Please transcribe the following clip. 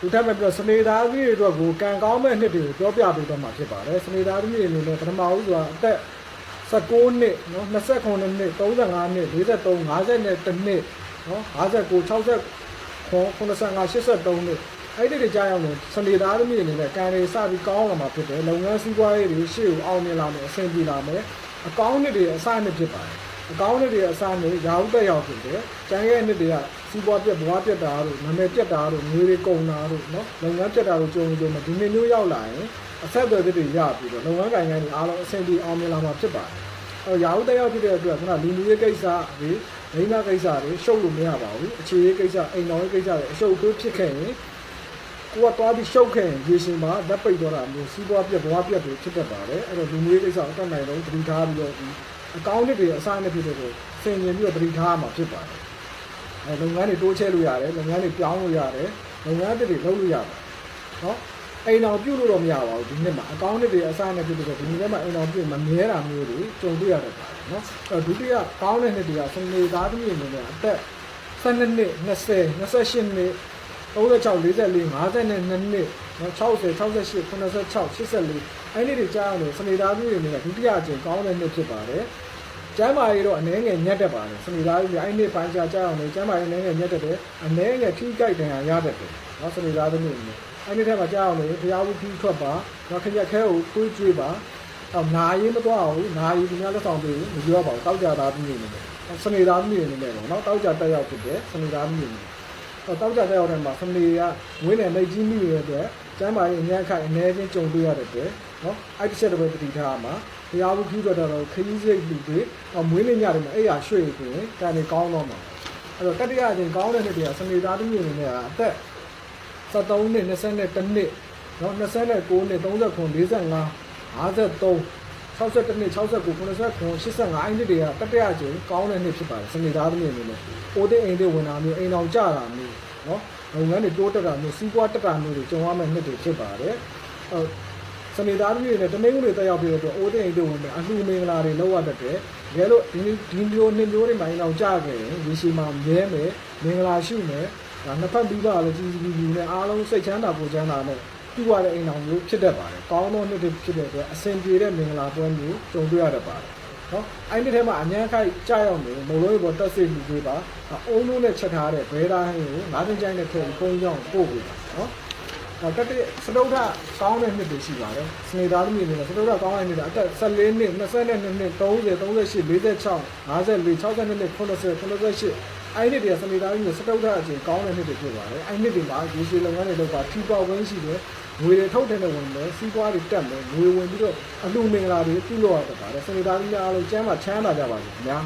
သူထပ်မဲ့ပြီးတော့စနေသားသမီးတွေအတွက်ကိုကံကောင်းမဲ့နှစ်တွေကိုပြောပြပေးတော့မှာဖြစ်ပါတယ်စနေသားသမီးတွေအနေနဲ့ပထမဦးဆိုတာအသက်19နှစ်နော်29နှစ်35နှစ်43 50နဲ့တစ်နှစ်နော်59 60 85 83နှစ်အဲ့ဒီတွေကြားရောက်နေစနေသားသမီးတွေအနေနဲ့ကံတွေစပြီးကောင်းလာမှာဖြစ်တယ်လုပ်ငန်းစီးပွားရေးတွေရှေ့ကိုအောင်မြင်လာမယ်အဆင်ပြေလာမယ်အကောင်းနှစ်တွေအစနှစ်ဖြစ်ပါတယ် အကောင်းနှစ်တွေအစနှစ်ရာဟုတက်ရောက်ဖြစ်တယ်ကျန်ရဲ့နှစ်တွေကစီးပွားပြက်ဘွားပြက်တာတို့နာမည်ပြက်တာတို့ငွေတွေကုန်တာတို့နော်လုပ်ငန်းပြက်တာတို့ကြုံကြုံမှာဒီနှစ်မျိုးရောက်လာရင်အဆက်အသွယ်တွေရပြီးတော့လုပ်ငန်းကိုင်ငန်းတွေအားလုံးအဆင်ပြေအောင်မြင်လာမှာဖြစ်ပါတယ်အဲရာဟုတက်ရောက်ဖြစ်တဲ့အတွက်ခုနလူမျိုးရေးကိစ္စတွေဒိန်းနာကိစ္စတွေရှုပ်လို့မရပါဘူးအခြေရေးကိစ္စအိမ်တော်ရေးကိစ္စတွေအရှုပ်သွေးဖြစ်ခဲ့ရင်ကိုကသွားပြီးရှုပ်ခဲ့ရင်ရေရှင်မှာလက်ပိတ်တော့တာမျိုးစီးပွားပြက်ဘွားပြက်တွေဖြစ်တတ်ပါတယ်အဲ့တော့လူမျိုးရေးကိစ္စအတက်နိုင်တော့သတိထားပြီးတော့ဒီ အကောင့်တွေအစားနဲ့ဖြစ်တဲ့ကိုဆင်ញင်ပြီးတော့သတိထားမှာဖြစ်ပါတယ်အဲလုပ်ငန်းတွေတိုးချဲ့လို့ရတယ်လုပ်ငန်းတွေပြောင်းလို့ရတယ်လုပ်ငန်းတွေလုပ်လို့ရတယ်နော်အိမ်တော်ပြုတ်လို့တော့မရပါဘူးဒီနှစ်မှာအကောင့်တွေအစားနဲ့ဖြစ်တဲ့ဒီနေ့မှာအိမ်တော်ပြုတ်မမြဲတာမျိုးတွေကြုံတွေ့ရတတ်ပါတယ်နော်အဲ့တော့ဒုတိယကောင်းတဲ့နှစ်တွေကစနေသားသမီးအနေနဲ့အသက်12နှစ်20 28နှစ်36 44 52နှစ်နော်60 68 86 84အဲ့ဒီတွေကြားရတယ်စနေသားမျိုးတွေနဲ့ဒုတိယအကြိမ်ကောင်းတဲ့နှစ်ဖြစ်ပါတယ် ကျမ်းမာရေးတော့အနည်းငယ်ညက်တတ်ပါတယ်စနေသားမျိုးအဲ့ဒီနေ့ပိုင်းခြားကြားအောင်လေကျမ်းမာရေးအနည်းငယ်ညက်တတ်တယ်အနည်းငယ်ထိကြိုက်တယ်ရတတ်တယ်နော်စနေသားမျိုးတွေနဲ့အဲ့ဒီထက်မှာကြားအောင်လေဘုရားဝုပြီးထွက်ပါနော်ခရက်ခဲကိုတွေးကြွေးပါအော်နာရေးမသွားဘူးနာရေးဒီများလက်ဆောင်ပေးမပြောပါဘူးတောက်ကြသားမျိုးတွေနဲ့စနေသားမျိုးတွေနဲ့ပေါ့နော်တောက်ကြတက်ရောက်ဖြစ်တယ်စနေသားမျိုးတွေတော့တောက်ကြတဲ့ရောက်တဲ့မှာဖမီကဝင်းနဲ့နှိတ်ကြီးမိနေတဲ့အတွက် ကျမ်းမာရေးအများခိုင်အနေချင်းကြုံတွေ့ရတဲ့အတွက်နော်အဲ့ဒီချက်တော့ပဲတတိထားမှာတရားဘူးပြုတော့တော့ခရီးစိတ်လူတွေမွေးနေ့ညတွေမှာအဲ့ရရွှေ့ပြီးရင်ကံနေကောင်းတော့မှာအဲ့တော့တတိယအချိန်ကောင်းတဲ့နှစ်တည်းကစနေသားသမီးတွေနဲ့အသက်73နှစ်22နှစ်နော်29နှစ်39 45 53 61နှစ်69 89 85အဲ့ဒီတွေကတတိယအချိန်ကောင်းတဲ့နှစ်ဖြစ်ပါတယ်စနေသားသမီးအနေနဲ့အိုးတဲ့အိမ်တွေဝင်တာမျိုးအိမ်အောင်ကြတာမျိုးနော်လုပ်ငန်းတွေတိုးတက်တာမျိုးစီးပွားတက်တာမျိုးတွေကြုံရမယ့်နှစ်တွေဖြစ်ပါတယ်အဲစနေသားသမီးတွေနဲ့တမင်းဦးတွေတက်ရောက်ပြီးတော့အိုးတဲ့အိမ်တွေဝင်မယ်အလှူမင်္ဂလာတွေလောက်ရတတ်တယ်ရဲလို့ဒီဒီမျိုးနှစ်မျိုးတွေမှအိမ်အောင်ကြခဲ့ရင်ရေရှိမှမြဲမယ်မင်္ဂလာရှုမယ်ဒါနှစ်ဖက်ပြီးပါလေကြီးကြီးကြီးနဲ့အားလုံးစိတ်ချမ်းသာပူချမ်းသာနဲ့ ပြုရတဲ့အိမ်တော်မျိုးဖြစ်တတ်ပါတယ်။ကောင်းသောနှစ်တွေဖြစ်တဲ့အတွက်အစဉ်ပြေတဲ့မင်္ဂလာပွဲမျိုးကြုံတွေ့ရတတ်ပါတယ်။နော်။အဲ့ဒီထဲမှာအញ្ញမ်းခိုက်ကြောက်ရောက်နေမလို့ဘောတက်စိတ်လူတွေပါ။အုံလုံးနဲ့ချက်ထားတဲ့ဘဲသားဟင်းကိုငါးတင်ကြိုင်းနဲ့ထည့်ပြီးပုံကြောင်းပို့ပေးပါနော်။နောက် တက်တဲ့စတုဒ္ဓကောင်းတဲ့နှစ်တွေရှိပါတယ်။စနေသားသမီးတွေနဲ့စတုဒ္ဓကောင်းတဲ့နှစ်တွေအသက်14နှစ်22နှစ်30 38 46 54 62နှစ်80 88အဲ့ဒီတည်းကစနေသားကြီးမျိုးစတုဒ္ဓအချိန်ကောင်းတဲ့နှစ်တွေဖြစ်ပါတယ်အဲ့ဒီတွေမှာဒီစီလုပ်ငန်းတွေလုပ်ပါထီပေါဝင်းရှိတယ်ငွေတွေထုတ်တယ်နဲ့ဝင်မယ်စီးပွားတွေတက်မယ်ငွေဝင်ပြီးတော့အလှမင်္ဂလာတွေပြုလုပ်ရတတ်ပါတယ်စနေသားကြီးများအားလုံးကျမ်းမှာချမ်းသာကြပါစေခင်ဗျာ